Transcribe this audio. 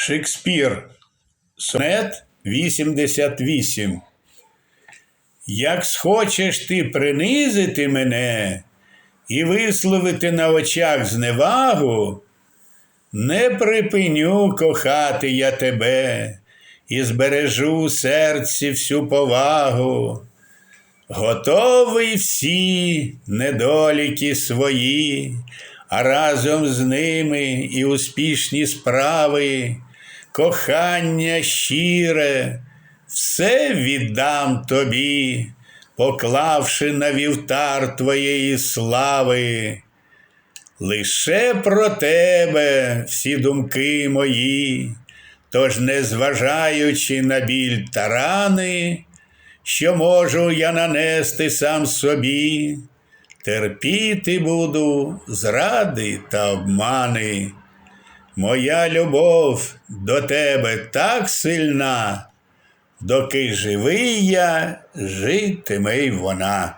Шекспір. Сонет 88. Як схочеш ти принизити мене і висловити на очах зневагу, не припиню кохати я тебе і збережу у серці всю повагу. Готовий всі недоліки свої, а разом з ними і успішні справи, кохання щире, все віддам тобі, поклавши на вівтар твоєї слави. Лише про тебе всі думки мої, тож, незважаючи на біль та рани, що можу я нанести сам собі, терпіти буду зради та обмани. Моя любов до тебе так сильна, доки живий я, житиме й вона.